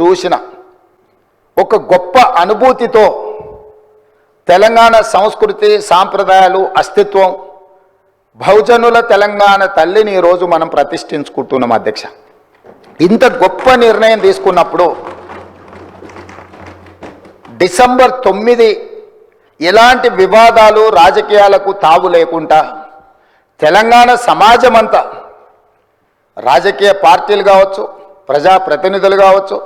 చూసిన ఒక గొప్ప అనుభూతితో తెలంగాణ సంస్కృతి సాంప్రదాయాలు అస్తిత్వం బహుజనుల తెలంగాణ తల్లిని ఈరోజు మనం ప్రతిష్ఠించుకుంటున్నాం అధ్యక్ష. ఇంత గొప్ప నిర్ణయం తీసుకున్నప్పుడు డిసెంబర్ తొమ్మిది ఎలాంటి వివాదాలు రాజకీయాలకు తావు లేకుండా తెలంగాణ సమాజమంతా రాజకీయ పార్టీలు కావచ్చు ప్రజాప్రతినిధులు కావచ్చు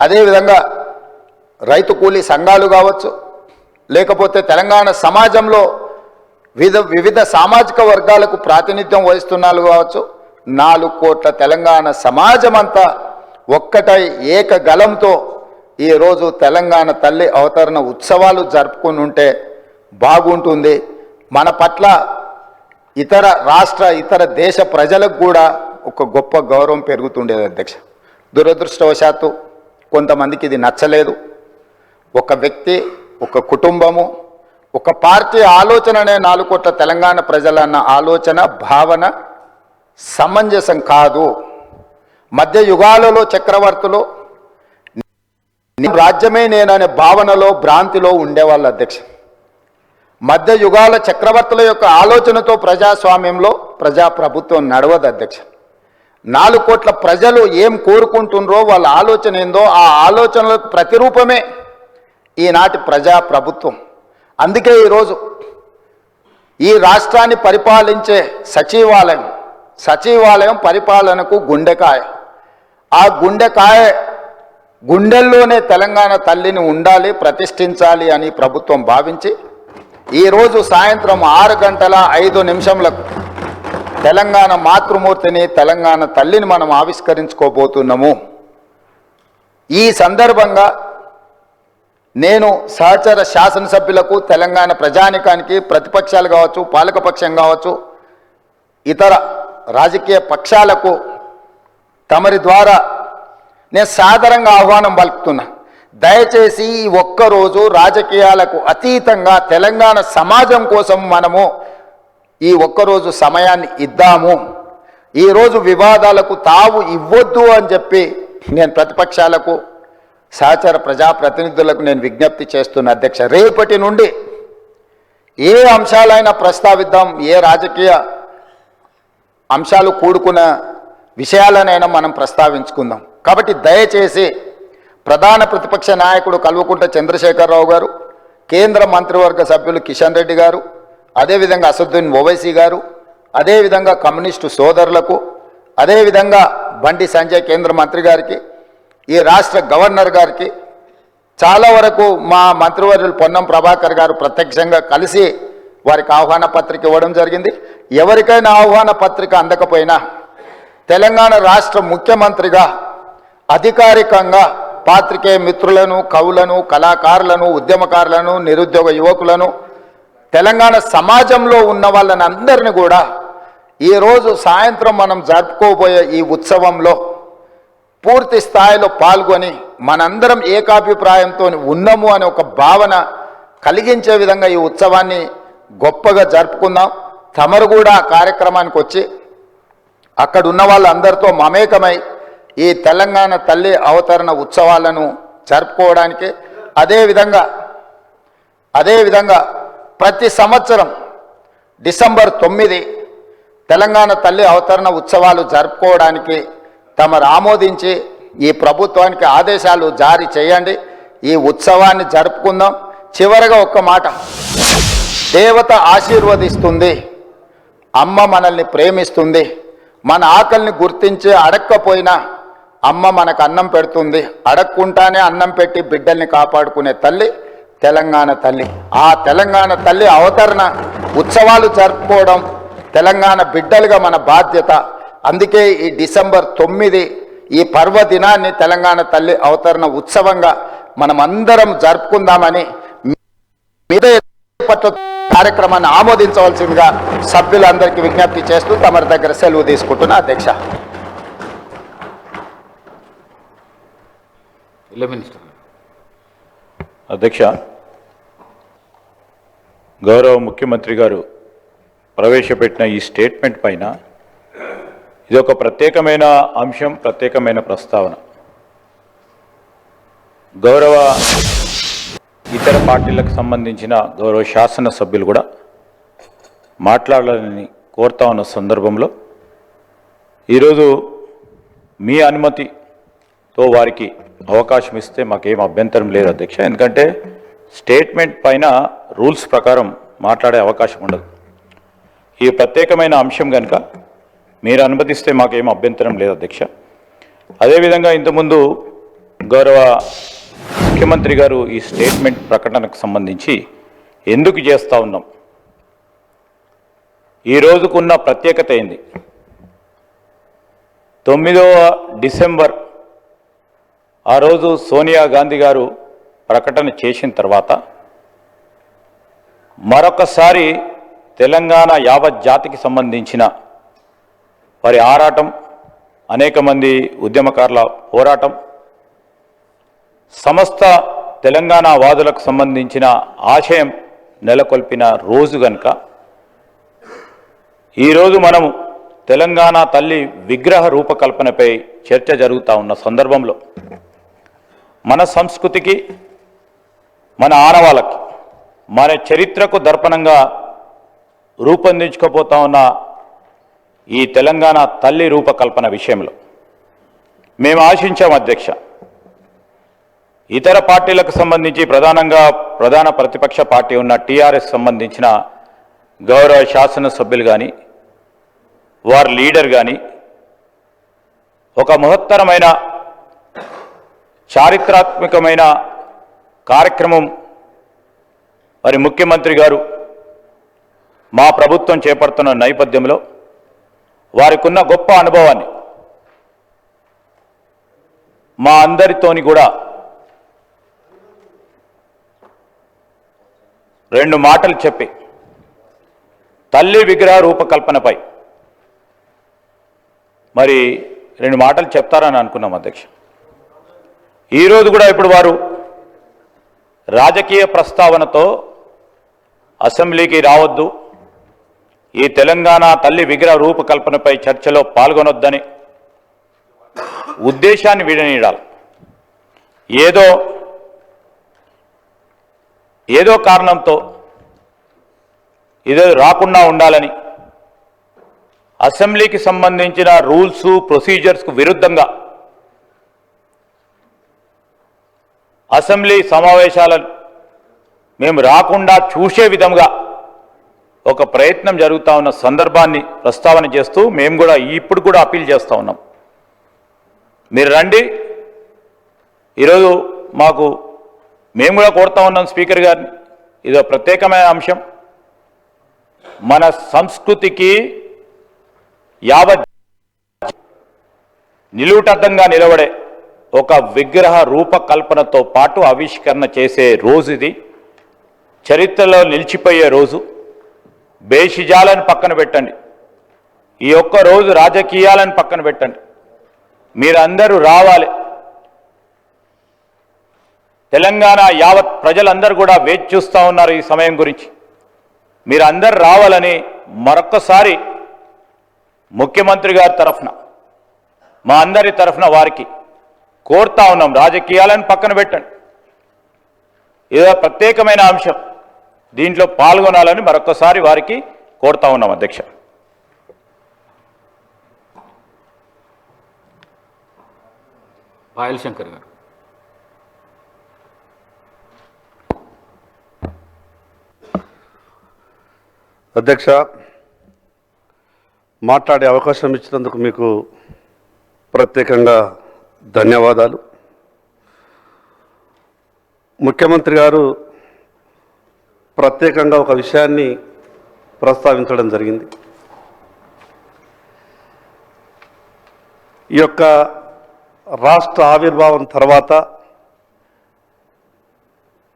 అదేవిధంగా రైతు కూలీ సంఘాలు కావచ్చు లేకపోతే తెలంగాణ సమాజంలో వివిధ వివిధ సామాజిక వర్గాలకు ప్రాతినిధ్యం వహిస్తున్నారు కావచ్చు నాలుగు కోట్ల తెలంగాణ సమాజం అంతా ఒక్కటై ఏకగలంతో ఈరోజు తెలంగాణ తల్లి అవతరణ ఉత్సవాలు జరుపుకుని ఉంటే బాగుంటుంది. మన పట్ల ఇతర రాష్ట్ర ఇతర దేశ ప్రజలకు కూడా ఒక గొప్ప గౌరవం పెరుగుతుండేది అధ్యక్ష. దురదృష్టవశాత్తు కొంతమందికి ఇది నచ్చలేదు. ఒక వ్యక్తి ఒక కుటుంబము ఒక పార్టీ ఆలోచననే నాలుగు కోట్ల తెలంగాణ ప్రజలన్న ఆలోచన భావన సమంజసం కాదు. మధ్య యుగాలలో చక్రవర్తులు నీ రాజ్యమే నేననే భావనలో భ్రాంతిలో ఉండేవాళ్ళు అధ్యక్ష. మధ్య యుగాల చక్రవర్తుల యొక్క ఆలోచనతో ప్రజాస్వామ్యంలో ప్రజాప్రభుత్వం నడవదు అధ్యక్ష. నాలుగు కోట్ల ప్రజలు ఏం కోరుకుంటుండ్రో వాళ్ళ ఆలోచన ఏందో ఆ ఆలోచనలకు ప్రతిరూపమే ఈనాటి ప్రజాప్రభుత్వం. అందుకే ఈరోజు ఈ రాష్ట్రాన్ని పరిపాలించే సచివాలయం సచివాలయం పరిపాలనకు గుండెకాయ. ఆ గుండెకాయ గుండెల్లోనే తెలంగాణ తల్లిని ఉండాలి ప్రతిష్ఠించాలి అని ప్రభుత్వం భావించి ఈరోజు సాయంత్రం ఆరు గంటల ఐదు నిమిషంలకు తెలంగాణ మాతృమూర్తిని తెలంగాణ తల్లిని మనం ఆవిష్కరించుకోబోతున్నాము. ఈ సందర్భంగా నేను సహచర శాసనసభ్యులకు తెలంగాణ ప్రజానికానికి ప్రతిపక్షాలు కావచ్చు పాలకపక్షం కావచ్చు ఇతర రాజకీయ పక్షాలకు తమరి ద్వారా నేను సాదరంగా ఆహ్వానం పలుకుతున్నా. దయచేసి ఈ ఒక్కరోజు రాజకీయాలకు అతీతంగా తెలంగాణ సమాజం కోసం మనము ఈ ఒక్కరోజు సమయాన్ని ఇద్దాము. ఈరోజు వివాదాలకు తావు ఇవ్వద్దు అని చెప్పి నేను ప్రతిపక్షాలకు సహచర ప్రజాప్రతినిధులకు నేను విజ్ఞప్తి చేస్తున్న అధ్యక్ష రేపటి నుండి ఏ అంశాలైనా ప్రస్తావిద్దాం ఏ రాజకీయ అంశాలు కూడుకున్న విషయాలనైనా మనం ప్రస్తావించుకుందాం. కాబట్టి దయచేసి ప్రధాన ప్రతిపక్ష నాయకుడు కల్వకుంట చంద్రశేఖరరావు గారు కేంద్ర మంత్రివర్గ సభ్యులు కిషన్ రెడ్డి గారు అదేవిధంగా అసదుద్దీన్ ఓవైసీ గారు అదేవిధంగా కమ్యూనిస్టు సోదరులకు అదేవిధంగా బండి సంజయ్ కేంద్ర మంత్రి గారికి ఈ రాష్ట్ర గవర్నర్ గారికి చాలా వరకు మా మంత్రివర్యులు పొన్నం ప్రభాకర్ గారు ప్రత్యక్షంగా కలిసి వారికి ఆహ్వాన పత్రిక ఇవ్వడం జరిగింది. ఎవరికైనా ఆహ్వాన పత్రిక అందకపోయినా తెలంగాణ రాష్ట్ర ముఖ్యమంత్రిగా అధికారికంగా పాత్రికేయ మిత్రులను కవులను కళాకారులను ఉద్యమకారులను నిరుద్యోగ యువకులను తెలంగాణ సమాజంలో ఉన్న వాళ్ళని అందరిని కూడా ఈరోజు సాయంత్రం మనం జరుపుకోబోయే ఈ ఉత్సవంలో పూర్తి స్థాయిలో పాల్గొని మనందరం ఏకాభిప్రాయంతో ఉన్నాము అనే ఒక భావన కలిగించే విధంగా ఈ ఉత్సవాన్ని గొప్పగా జరుపుకుందాం. తమరు కూడా ఆ కార్యక్రమానికి వచ్చి అక్కడ ఉన్న వాళ్ళందరితో మమేకమై ఈ తెలంగాణ తల్లి అవతరణ ఉత్సవాలను జరుపుకోవడానికి అదేవిధంగా అదేవిధంగా ప్రతి సంవత్సరం డిసెంబర్ తొమ్మిది తెలంగాణ తల్లి అవతరణ ఉత్సవాలు జరుపుకోవడానికి తమరు ఆమోదించి ఈ ప్రభుత్వానికి ఆదేశాలు జారీ చేయండి. ఈ ఉత్సవాన్ని జరుపుకుందాం. చివరగా ఒక్క మాట. దేవత ఆశీర్వదిస్తుంది. అమ్మ మనల్ని ప్రేమిస్తుంది. మన ఆకలిని గుర్తించి అడక్కపోయినా అమ్మ మనకు అన్నం పెడుతుంది. అడక్కుంటానే అన్నం పెట్టి బిడ్డల్ని కాపాడుకునే తల్లి తెలంగాణ తల్లి. ఆ తెలంగాణ తల్లి అవతరణ ఉత్సవాలు జరుపుకోవడం తెలంగాణ బిడ్డలుగా మన బాధ్యత. అందుకే ఈ డిసెంబర్ తొమ్మిది ఈ పర్వదినాన్ని తెలంగాణ తల్లి అవతరణ ఉత్సవంగా మనమందరం జరుపుకుందామని మీద పట్ల కార్యక్రమాన్ని ఆమోదించవలసిందిగా సభ్యులందరికీ విజ్ఞప్తి చేస్తూ తమరి దగ్గర సెలవు తీసుకుంటున్నా అధ్యక్ష. మినిస్టర్ అధ్యక్ష గౌరవ ముఖ్యమంత్రి గారు ప్రవేశపెట్టిన ఈ స్టేట్మెంట్ పైన ఇది ఒక ప్రత్యేకమైన అంశం ప్రత్యేకమైన ప్రస్తావన. గౌరవ ఇతర పార్టీలకు సంబంధించిన గౌరవ శాసనసభ్యులు కూడా మాట్లాడాలని కోరుతా ఉన్న సందర్భంలో ఈరోజు మీ అనుమతితో వారికి అవకాశం ఇస్తే మాకేం అభ్యంతరం లేదు అధ్యక్ష. ఎందుకంటే స్టేట్మెంట్ పైన రూల్స్ ప్రకారం మాట్లాడే అవకాశం ఉండదు. ఈ ప్రత్యేకమైన అంశం కనుక మీరు అనుమతిస్తే మాకేం అభ్యంతరం లేదు అధ్యక్ష. అదేవిధంగా ఇంతకుముందు గౌరవ ముఖ్యమంత్రి గారు ఈ స్టేట్మెంట్ ప్రకటనకు సంబంధించి ఎందుకు చేస్తూ ఉన్నాం? ఈ రోజుకున్న ప్రత్యేకత ఏంది? తొమ్మిదవ డిసెంబర్ ఆ రోజు సోనియా గాంధీ గారు ప్రకటన చేసిన తర్వాత మరొకసారి తెలంగాణ యావత్ జాతికి సంబంధించిన వారి ఆరాటం అనేక మంది ఉద్యమకారుల పోరాటం సమస్త తెలంగాణ వాదులకు సంబంధించిన ఆశయం నెలకొల్పిన రోజు గనుక ఈరోజు మనము తెలంగాణ తల్లి విగ్రహ రూపకల్పనపై చర్చ జరుగుతూ ఉన్న సందర్భంలో మన సంస్కృతికి మన ఆనవాళ్ళకి మన చరిత్రకు దర్పణంగా రూపొందించుకోపోతా ఉన్న ఈ తెలంగాణ తల్లి రూపకల్పన విషయంలో మేము ఆశించాం అధ్యక్ష. ఇతర పార్టీలకు సంబంధించి ప్రధానంగా ప్రధాన ప్రతిపక్ష పార్టీ ఉన్న టీఆర్ఎస్ సంబంధించిన గౌరవ శాసనసభ్యులు కానీ వారి లీడర్ కానీ ఒక మహత్తరమైన చారిత్రాత్మకమైన కార్యక్రమం మరి ముఖ్యమంత్రి గారు మా ప్రభుత్వం చేపడుతున్న నేపథ్యంలో వారికి ఉన్న గొప్ప అనుభవాన్ని మా అందరితోని కూడా రెండు మాటలు చెప్పి తల్లి విగ్రహ రూపకల్పనపై మరి రెండు మాటలు చెప్తారని అనుకున్నాం అధ్యక్ష. ఈరోజు కూడా ఇప్పుడు వారు రాజకీయ ప్రస్తావనతో అసెంబ్లీకి రావద్దు. ఈ తెలంగాణ తల్లి విగ్రహ రూపకల్పనపై చర్చలో పాల్గొనొద్దని ఉద్దేశాన్ని విడనీడాలి. ఏదో ఏదో కారణంతో ఇదో రాకుండా ఉండాలని అసెంబ్లీకి సంబంధించిన రూల్స్ ప్రొసీజర్స్కు విరుద్ధంగా అసెంబ్లీ సమావేశాలను మేము రాకుండా చూసే విధంగా ఒక ప్రయత్నం జరుగుతూ ఉన్న సందర్భాన్ని ప్రస్తావన చేస్తూ మేము కూడా ఇప్పుడు కూడా అప్పీల్ చేస్తూ ఉన్నాం. మీరు రండి. ఈరోజు మాకు మేము కూడా కోరుతా ఉన్నాం స్పీకర్ గారిని. ఇదో ప్రత్యేకమైన అంశం. మన సంస్కృతికి యావత్ నిలువుటద్దంగా నిలబడే ఒక విగ్రహ రూపకల్పనతో పాటు ఆవిష్కరణ చేసే రోజు ఇది. చరిత్రలో నిలిచిపోయే రోజు. బేషిజాలను పక్కన పెట్టండి. ఈ ఒక్క రోజు రాజకీయాలను పక్కన పెట్టండి. మీరందరూ రావాలి. తెలంగాణ యావత్ ప్రజలందరూ కూడా వేచి చూస్తూ ఉన్నారు ఈ సమయం గురించి. మీరందరూ రావాలని మరొక్కసారి ముఖ్యమంత్రి గారి తరఫున మా అందరి తరఫున వారికి కోరుతా ఉన్నాం. రాజకీయాలను పక్కన పెట్టండి. ఇదో ప్రత్యేకమైన అంశం. దీంట్లో పాల్గొనాలని మరొకసారి వారికి కోరుతా ఉన్నాం అధ్యక్ష. పాయల్ శంకర్ గారు. అధ్యక్ష మాట్లాడే అవకాశం ఇచ్చినందుకు మీకు ప్రత్యేకంగా ధన్యవాదాలు. ముఖ్యమంత్రి గారు ప్రత్యేకంగా ఒక విషయాన్ని ప్రస్తావించడం జరిగింది. ఈ యొక్క రాష్ట్ర ఆవిర్భావం తర్వాత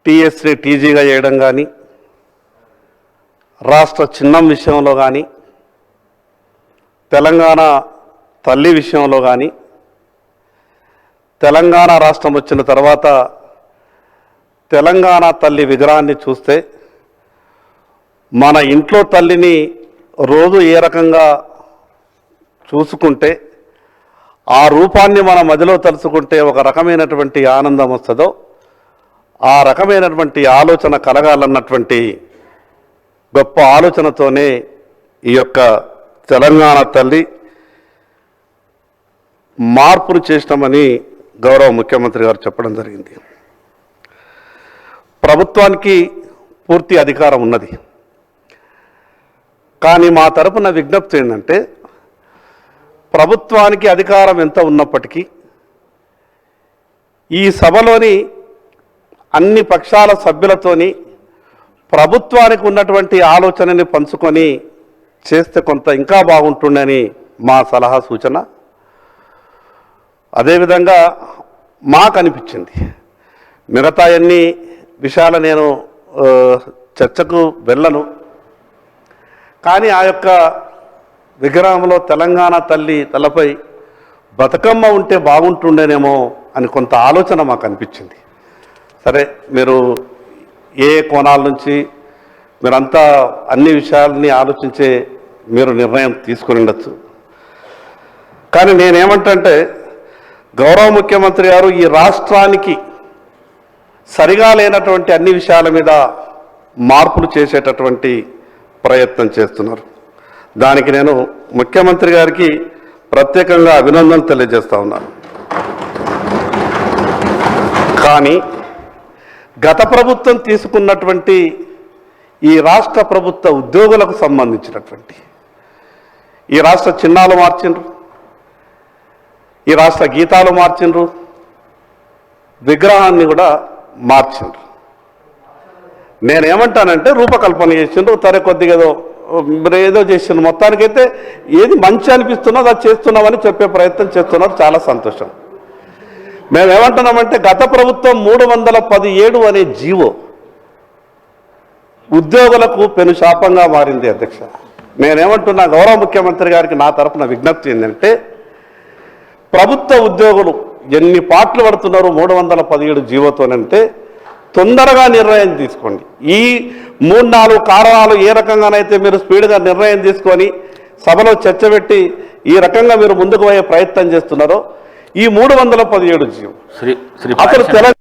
టీఎస్సీ టీజీగా చేయడం కానీ రాష్ట్ర చిన్నం విషయంలో కానీ తెలంగాణ తల్లి విషయంలో కానీ తెలంగాణ రాష్ట్రం వచ్చిన తర్వాత తెలంగాణ తల్లి విగ్రహాన్ని చూస్తే మన ఇంట్లో తల్లిని రోజు ఏ రకంగా చూసుకుంటే ఆ రూపాన్ని మన మదిలో తలుచుకుంటే ఒక రకమైనటువంటి ఆనందం వస్తుందో ఆ రకమైనటువంటి ఆలోచన కలగాలన్నటువంటి గొప్ప ఆలోచనతోనే ఈ యొక్క తెలంగాణ తల్లి మార్పును చేసినామని గౌరవ ముఖ్యమంత్రి గారు చెప్పడం జరిగింది. ప్రభుత్వానికి పూర్తి అధికారం ఉన్నది. కానీ మా తరపున విజ్ఞప్తి ఏంటంటే ప్రభుత్వానికి అధికారం ఎంత ఉన్నప్పటికీ ఈ సభలోని అన్ని పక్షాల సభ్యులతోని ప్రభుత్వానికి ఉన్నటువంటి ఆలోచనని పంచుకొని చేస్తే కొంత ఇంకా బాగుంటుండని మా సలహా సూచన. అదేవిధంగా మాకు అనిపించింది మిగతా అన్ని విషయాలు నేను చర్చకు వెళ్ళను. కానీ ఆ యొక్క విగ్రహంలో తెలంగాణ తల్లి తలపై బతుకమ్మ ఉంటే బాగుంటుండేనేమో అని కొంత ఆలోచన మాకు అనిపించింది సరే మీరు ఏ కోణాల నుంచి మీరంతా అన్ని విషయాలని ఆలోచించే మీరు నిర్ణయం తీసుకుని ఉండొచ్చు. కానీ నేనేమంటే గౌరవ ముఖ్యమంత్రి గారు ఈ రాష్ట్రానికి సరిగా లేనటువంటి అన్ని విషయాల మీద మార్పులు చేసేటటువంటి ప్రయత్నం చేస్తున్నారు. దానికి నేను ముఖ్యమంత్రి గారికి ప్రత్యేకంగా అభినందనలు తెలియజేస్తా ఉన్నాను. కానీ గత ప్రభుత్వం తీసుకున్నటువంటి ఈ రాష్ట్ర ప్రభుత్వ ఉద్యోగులకు సంబంధించినటువంటి ఈ రాష్ట్ర చిహ్నాలు మార్చిండ్రు. ఈ రాష్ట్ర గీతాలు మార్చిండ్రు విగ్రహాన్ని కూడా మార్చిండ్రు. నేనేమంటానంటే రూపకల్పన చేసిండ్రు తరే కొద్దిగా ఏదో మరి ఏదో చేసిండ్రు. మొత్తానికైతే ఏది మంచి అనిపిస్తున్నదో అది చేస్తున్నామని చెప్పే ప్రయత్నం చేస్తున్నారు చాలా సంతోషం. మేమేమంటున్నామంటే గత ప్రభుత్వం మూడు వందల పదిహేడు అనే జీవో ఉద్యోగులకు పెను శాపంగా మారింది అధ్యక్ష. నేనేమంటున్నా గౌరవ ముఖ్యమంత్రి గారికి నా తరపున విజ్ఞప్తి ఏంటంటే ప్రభుత్వ ఉద్యోగులు ఎన్ని పాటలు పడుతున్నారు మూడు వందల పదిహేడు జీవోతోనంటే తొందరగా నిర్ణయం తీసుకోండి. ఈ మూడు నాలుగు కారణాలు ఏ రకంగానైతే మీరు స్పీడ్గా నిర్ణయం తీసుకొని సభలో చర్చ పెట్టి ఈ రకంగా మీరు ముందుకు పోయే ప్రయత్నం చేస్తున్నారో ఈ మూడు వందల పదిహేడు జీవో. అసలు తెలంగాణ